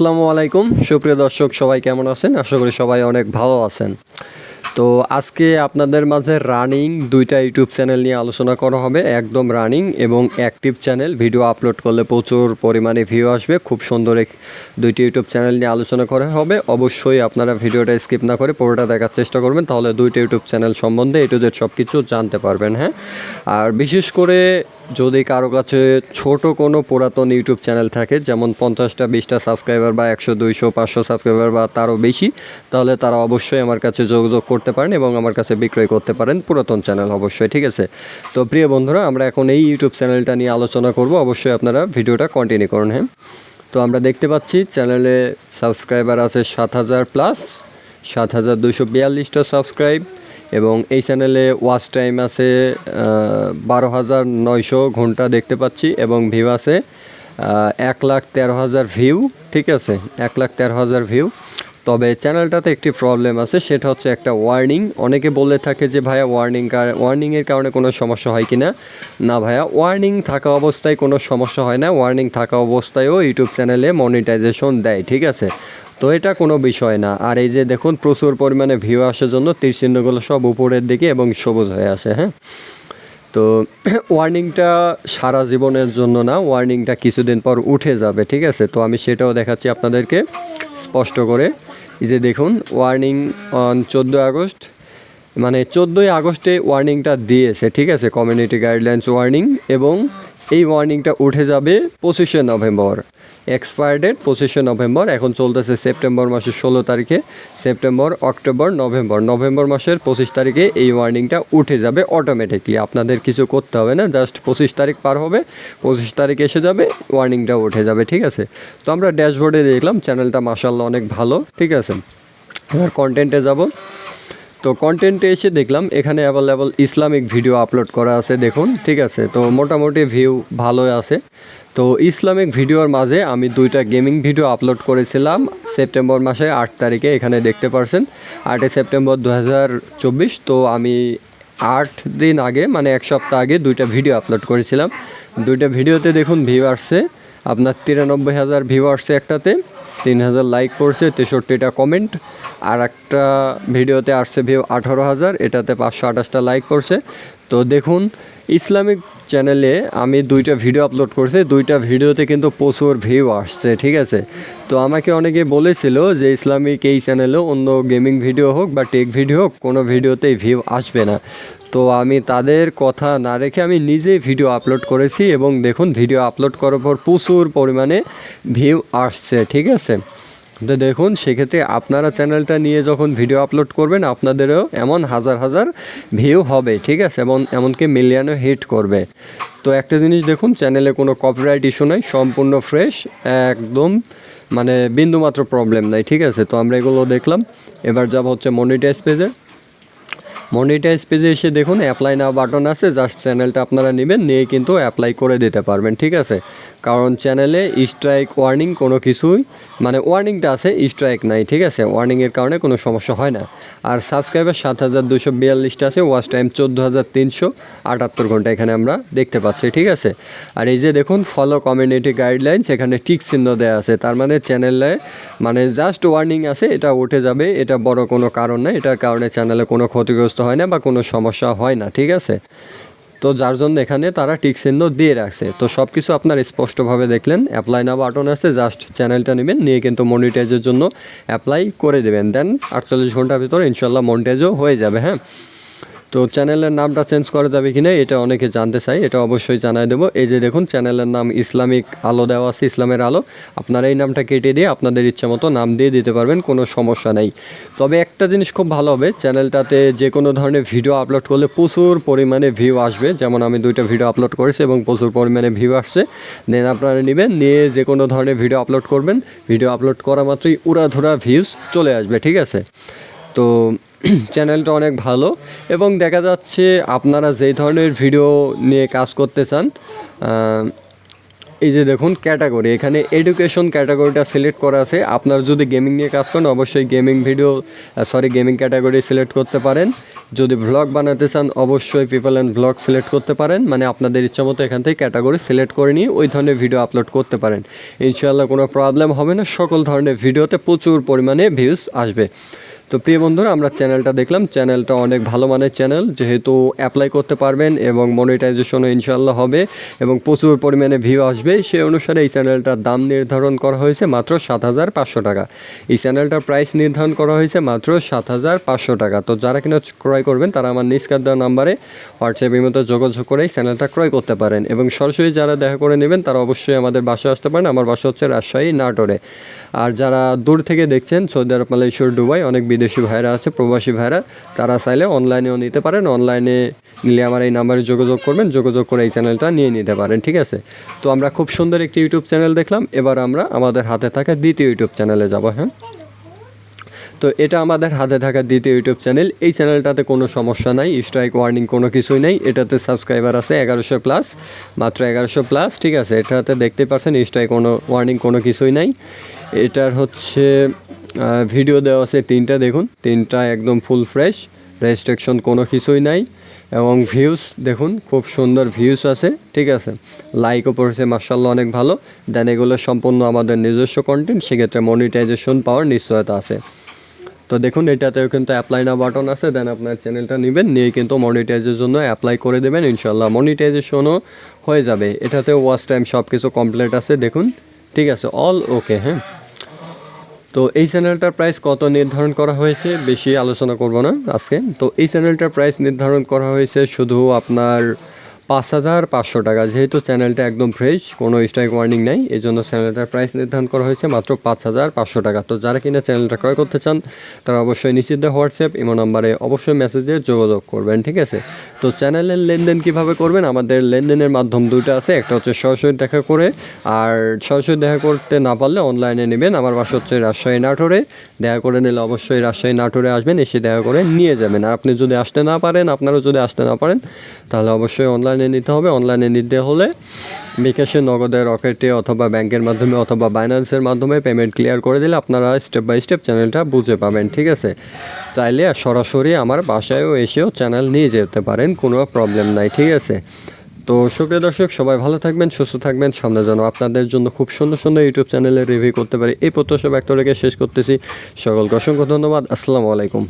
আসসালামু আলাইকুম। সুপ্রিয় দর্শক, সবাই কেমন আছেন? আশা করি সবাই অনেক ভালো আছেন। তো আজকে আপনাদের মাঝে রানিং দুইটা ইউটিউব চ্যানেল নিয়ে আলোচনা করা হবে। একদম রানিং এবং অ্যাক্টিভ চ্যানেল। ভিডিও আপলোড করলে প্রচুর পরিমাণে ভিউ আসবে। খুব সুন্দর এক দুইটি ইউটিউব চ্যানেল নিয়ে আলোচনা করা হবে। অবশ্যই আপনারা ভিডিওটা স্কিপ না করে পুরোটা দেখার চেষ্টা করবেন, তাহলে দুইটা ইউটিউব চ্যানেল সম্বন্ধে এটু জেড সব কিছু জানতে পারবেন হ্যাঁ? আর বিশেষ করে যদি কারও কাছে ছোট কোনো পুরাতন ইউটিউব চ্যানেল থাকে, যেমন পঞ্চাশটা, বিশটা সাবস্ক্রাইবার বা একশো, দুইশো, পাঁচশো সাবস্ক্রাইবার বা তারও বেশি, তাহলে তারা অবশ্যই আমার কাছে যোগাযোগ করতে পারেন এবং আমার কাছে বিক্রয় করতে পারেন পুরাতন চ্যানেল অবশ্যই, ঠিক আছে? তো প্রিয় বন্ধুরা, আমরা এখন এই ইউটিউব চ্যানেলটা নিয়ে আলোচনা করব। অবশ্যই আপনারা ভিডিওটা কন্টিনিউ করুন হ্যাঁ? তো আমরা দেখতে পাচ্ছি চ্যানেলে সাবস্ক্রাইবার আছে সাত হাজার প্লাস সাত হাজার দুশো বিয়াল্লিশটা সাবস্ক্রাইব এবং এই চ্যানেলে ওয়াচ টাইম আছে বারো হাজার নয়শো ঘণ্টা দেখতে পাচ্ছি এবং ভিউ আছে এক লাখ তেরো হাজার ভিউ, ঠিক আছে? এক লাখ তেরো হাজার ভিউ। তবে চ্যানেলটাতে একটি প্রবলেম আছে, সেটা হচ্ছে একটা ওয়ার্নিং। অনেকে বলে থাকে যে, ভাইয়া, ওয়ার্নিং ওয়ার্নিংয়ের কারণে কোনো সমস্যা হয় কি না না, ভাইয়া, ওয়ার্নিং থাকা অবস্থায় কোনো সমস্যা হয় না। ওয়ার্নিং থাকা অবস্থায়ও ইউটিউব চ্যানেলে মনিটাইজেশন দেয়, ঠিক আছে? তো এটা কোনো বিষয় না। আর এই যে দেখুন, প্রচুর পরিমাণে ভিউ আসার জন্য তীর চিহ্নগুলো সব উপরের দিকে এবং সবুজ হয়ে আসে হ্যাঁ? তো ওয়ার্নিংটা সারা জীবনের জন্য না ওয়ার্নিংটা কিছুদিন পর উঠে যাবে, ঠিক আছে? তো আমি সেটাও দেখাচ্ছি আপনাদেরকে স্পষ্ট করে। এই যে দেখুন ওয়ার্নিং অন চোদ্দ আগস্ট মানে চোদ্দোই আগস্টে ওয়ার্নিংটা দিয়েছে, ঠিক আছে? কমিউনিটি গাইডলাইন্স ওয়ার্নিং এবং এই ওয়ার্নিংটা উঠে যাবে পঁচিশে নভেম্বর। এক্সপায়ার ডেট পঁচিশে নভেম্বর, এখন চলতেছে সেপ্টেম্বর মাসের ষোলো তারিখে। সেপ্টেম্বর অক্টোবর নভেম্বর নভেম্বর মাসের পঁচিশ তারিখে এই ওয়ার্নিংটা উঠে যাবে অটোমেটিকলি আপনাদের কিছু করতে হবে না জাস্ট পঁচিশ তারিখ পার হবে, পঁচিশ তারিখ এসে যাবে ওয়ার্নিংটা উঠে যাবে, ঠিক আছে? তো আমরা ড্যাশবোর্ডে দেখলাম চ্যানেলটা মাসাল্লাহ অনেক ভালো, ঠিক আছে? এবার কন্টেন্টে যাব। তো কন্টেন্টে এসে দেখলাম, এখানে অ্যাভেলেবল ইসলামিক ভিডিও আপলোড করা আছে, দেখুন, ঠিক আছে? তো মোটামুটি ভিউ ভালোই আছে। তো ইসলামিক ভিডিওর মাঝে আমি দুইটা গেমিং ভিডিও আপলোড করেছিলাম সেপ্টেম্বর মাসে, আট তারিখে, এখানে দেখতে পারছেন। আটই সেপ্টেম্বর দু হাজার চব্বিশ, তো আমি আট দিন আগে মানে এক সপ্তাহ আগে দুইটা ভিডিও আপলোড করেছিলাম। দুইটা ভিডিওতে দেখুন ভিউ আসছে আপনার তিরানব্বই হাজার ভিউ আসছে একটাতে। তিন হাজার লাইক পড়ছে তেষট্টিটা কমেন্ট আর একটা ভিডিওতে আসছে ভিউ আঠারো হাজার, এটাতে পাঁচশো আঠাশটা লাইক পড়ছে তো দেখুন, ইসলামিক চ্যানেলে আমি দুইটা ভিডিও আপলোড করছি, দুইটা ভিডিওতে কিন্তু প্রচুর ভিউ আসছে, ঠিক আছে? তো আমাকে অনেকে বলেছিল যে ইসলামিক এই চ্যানেলেও অন্য গেমিং ভিডিও হোক বা টেক ভিডিও হোক, কোনো ভিডিওতেই ভিউ আসবে না। তো আমি তাদের কথা না রেখে আমি নিজেই ভিডিও আপলোড করেছি এবং দেখুন ভিডিও আপলোড করার পর প্রচুর পরিমাণে ভিউ আসছে, ঠিক আছে? তো দেখুন, সেক্ষেত্রে আপনারা চ্যানেলটা নিয়ে যখন ভিডিও আপলোড করবেন, আপনাদেরও এমন হাজার হাজার ভিউ হবে, ঠিক আছে? এবং এমনকি মিলিয়নও হিট করবে। তো একটা জিনিস দেখুন চ্যানেলে কোনো কপিরাইট ইস্যু নাই, সম্পূর্ণ ফ্রেশ একদম মানে বিন্দুমাত্র প্রবলেম নাই, ঠিক আছে? তো আমরা এগুলো দেখলাম। এবার যাব হচ্ছে মনিটাইজ পেজে মনিটাইজ পেজে এসে দেখুন অ্যাপ্লাই না বাটন আছে জাস্ট চ্যানেলটা আপনারা নেবেন, নিয়ে কিন্তু অ্যাপ্লাই করে দিতে পারবেন, ঠিক আছে? কারণ চ্যানেলে স্ট্রাইক ওয়ার্নিং কোনো কিছুই মানে ওয়ার্নিংটা আছে স্ট্রাইক নাই, ঠিক আছে? ওয়ার্নিংয়ের কারণে কোনো সমস্যা হয় না। আর সাবস্ক্রাইবার সাত হাজার দুশো বিয়াল্লিশটা আছে ওয়াচ টাইম চোদ্দ হাজার তিনশো আটাত্তর ঘণ্টা এখানে আমরা দেখতে পাচ্ছি, ঠিক আছে? আর এই যে দেখুন ফলো কমিউনিটি গাইডলাইন্স এখানে টিক চিহ্ন দেওয়া আছে, তার মানে চ্যানেলে মানে জাস্ট ওয়ার্নিং আছে, এটা উঠে যাবে, এটা বড় কোনো কারণ না এটার কারণে চ্যানেলে কোনো ক্ষতিগ্রস্ত হয় না বা কোনো সমস্যা হয় না, ঠিক আছে? তো যার জন্য এখানে তারা টিক চিহ্ন দিয়ে রাখছে। তো সব কিছু আপনার স্পষ্টভাবে দেখলেন অ্যাপ্লাই না বাটন আছে জাস্ট চ্যানেলটা নেবেন, নিয়ে কিন্তু মনিটাইজের জন্য অ্যাপ্লাই করে দেবেন। দেন আটচল্লিশ ঘণ্টার ভিতরে ইনশাল্লাহ মনিটাইজও হয়ে যাবে হ্যাঁ? তো চ্যানেলের নামটা চেঞ্জ করা যাবে কিনা এটা অনেকে জানতে চাই এটা অবশ্যই জানাই দেবো। এই যে দেখুন, চ্যানেলের নাম ইসলামিক আলো দেওয়া আছে, ইসলামের আলো। আপনারা এই নামটা কেটে দিয়ে আপনাদের ইচ্ছা মতো নাম দিয়ে দিতে পারবেন, কোনো সমস্যা নেই। তবে একটা জিনিস খুব ভালো হবে, চ্যানেলটাতে যে কোনো ধরনের ভিডিও আপলোড করলে প্রচুর পরিমাণে ভিউ আসবে। যেমন আমি দুইটা ভিডিও আপলোড করেছি এবং প্রচুর পরিমাণে ভিউ আসছে। দেন আপনারা নেবেন, নিয়ে যে কোনো ধরনের ভিডিও আপলোড করবেন। ভিডিও আপলোড করা মাত্রই উড়াধুরা ভিউজ চলে আসবে, ঠিক আছে? তো চ্যানেলটা অনেক ভালো এবং দেখা যাচ্ছে আপনারা যেই ধরনের ভিডিও নিয়ে কাজ করতে চান এই যে দেখুন ক্যাটাগরি, এখানে এডুকেশন ক্যাটাগরিটা সিলেক্ট করা আছে। আপনার যদি গেমিং নিয়ে কাজ করেন, অবশ্যই gaming video sorry gaming category select করতে পারেন। যদি ভ্লগ বানাতে চান, অবশ্যই পিপল অ্যান্ড ভ্লগ সিলেক্ট করতে পারেন। মানে আপনাদের ইচ্ছা মতো এখান থেকে ক্যাটাগরি সিলেক্ট করে নিয়ে ওই ধরনের ভিডিও আপলোড করতে পারেন। ইনশাআল্লাহ কোনো প্রবলেম হবে না। সকল ধরনের ভিডিওতে প্রচুর পরিমাণে ভিউজ আসবে। তো প্রিয় বন্ধুরা, আমরা চ্যানেলটা দেখলাম। চ্যানেলটা অনেক ভালো মানের চ্যানেল যেহেতু অ্যাপ্লাই করতে পারবেন এবং মনিটাইজেশনও ইনশাল্লাহ হবে এবং প্রচুর পরিমাণে ভিউ আসবে। সেই অনুসারে এই চ্যানেলটার দাম নির্ধারণ করা হয়েছে মাত্র সাত হাজার পাঁচশো টাকা। এই চ্যানেলটার প্রাইস নির্ধারণ করা হয়েছে মাত্র সাত হাজার পাঁচশো টাকা। তো যারা কিনা ক্রয় করবেন, তারা আমার নিষ্কার দেওয়া নাম্বারে হোয়াটসঅ্যাপের মতো যোগাযোগ করে এই চ্যানেলটা ক্রয় করতে পারেন এবং সরাসরি যারা দেখা করে নেবেন, তারা অবশ্যই আমাদের বাসায় আসতে পারেন। আমার বাসা হচ্ছে রাজশাহী, নাটোরে। আর যারা দূর থেকে দেখছেন, সৌদি আরব মালয়েশিয়ার দুবাই, অনেক বিদেশি ভাইরা আছে, প্রবাসী ভাইরা, তারা চাইলে অনলাইনেও নিতে পারেন। অনলাইনে নিলে আমার এই নাম্বারে যোগাযোগ করবেন, যোগাযোগ করে এই চ্যানেলটা নিয়ে নিতে পারেন, ঠিক আছে? তো আমরা খুব সুন্দর একটি ইউটিউব চ্যানেল দেখলাম, এবার আমরা আমাদের হাতে থাকা দ্বিতীয় ইউটিউব চ্যানেলে যাব হ্যাঁ? তো এটা আমাদের হাতে থাকা দ্বিতীয় ইউটিউব চ্যানেল এই চ্যানেলটাতে কোনো সমস্যা নাই স্ট্রাইক ওয়ার্নিং কোনো কিছুই নেই। এটাতে সাবস্ক্রাইবার আছে এগারোশো প্লাস মাত্র এগারোশো প্লাস ঠিক আছে? এটাতে দেখতে পাচ্ছেন স্ট্রাইক কোনো ওয়ার্নিং কোনো কিছুই নাই। এটার হচ্ছে ভিডিও দেওয়া আছে তিনটা, দেখুন। তিনটা একদম ফুল ফ্রেশ রেস্ট্রিকশন কোনো কিছুই নাই। এবং ভিউজ দেখুন, খুব সুন্দর ভিউজ আছে, ঠিক আছে? লাইকও পড়েছে মার্শাল্লাহ অনেক ভালো। দেন এগুলো সম্পূর্ণ আমাদের নিজস্ব কন্টেন্ট সেক্ষেত্রে মনিটাইজেশন পাওয়ার নিশ্চয়তা আছে। তো দেখুন, এটাতেও কিন্তু অ্যাপ্লাই না বাটন আছে দেন আপনার চ্যানেলটা নেবেন, নিয়ে কিন্তু মনিটাইজের জন্য অ্যাপ্লাই করে দেবেন ইনশাল্লাহ মনিটাইজেশনও হয়ে যাবে। এটাতে ওয়াচ টাইম সব কিছু কমপ্লিট আছে, দেখুন। ঠিক আছে অল ওকে হ্যাঁ? তো এই চ্যানেলটার প্রাইস কত নির্ধারণ করা হয়েছে বেশি আলোচনা করব না আজকে। তো এই চ্যানেলটার প্রাইস নির্ধারণ করা হয়েছে শুধু আপনার পাঁচ হাজার পাঁচশো টাকা, যেহেতু চ্যানেলটা একদম ফ্রেশ কোনো স্ট্রাইক ওয়ার্নিং নাই এই জন্য চ্যানেলটার প্রাইস নির্ধারণ করা হয়েছে মাত্র পাঁচ হাজার পাঁচশো টাকা। তো যারা কিনা চ্যানেলটা ক্রয় করতে চান, তারা অবশ্যই নিশ্চিত হোয়াটসঅ্যাপ, ইমো নাম্বারে অবশ্যই মেসেজে যোগাযোগ করবেন, ঠিক আছে? তো চ্যানেলের লেনদেন কীভাবে করবেন? আমাদের লেনদেনের মাধ্যম দুইটা আছে। একটা হচ্ছে সরাসরি দেখা করে, আর সরাসরি দেখা করতে না পারলে অনলাইনে নেবেন। আমার বাসা হচ্ছে রাজশাহী নাটোরে। দেখা করে নিলে অবশ্যই রাজশাহী নাটোরে আসবেন, এসে দেখা করে নিয়ে যাবেন। আর আপনি যদি আসতে না পারেন, আপনারাও যদি আসতে না পারেন, তাহলে অবশ্যই অনলাইনে নিতে হবে। অনলাইনে নিতে হলে বিকাশে নগদের রকেটে অথবা ব্যাংকের মাধ্যমে অথবা বাইন্যান্সের মাধ্যমে পেমেন্ট ক্লিয়ার করে দিলে আপনারা স্টেপ বাই স্টেপ চ্যানেলটা বুঝে পাবেন, ঠিক আছে? চাইলে সরাসরি আমার বাসায়ও এসেও চ্যানেল নিয়ে যেতে পারেন, কোনো প্রবলেম নাই, ঠিক আছে? তো সুপ্রিয় দর্শক, সবাই ভালো থাকবেন, সুস্থ থাকবেন। সামনে যেন আপনাদের জন্য খুব সুন্দর সুন্দর ইউটিউব চ্যানেলে রিভিউ করতে পারি, এই প্রত্যাশা ব্যক্ত রেখে শেষ করতেছি। সকলকে অসংখ্য ধন্যবাদ, আসসালামু আলাইকুম।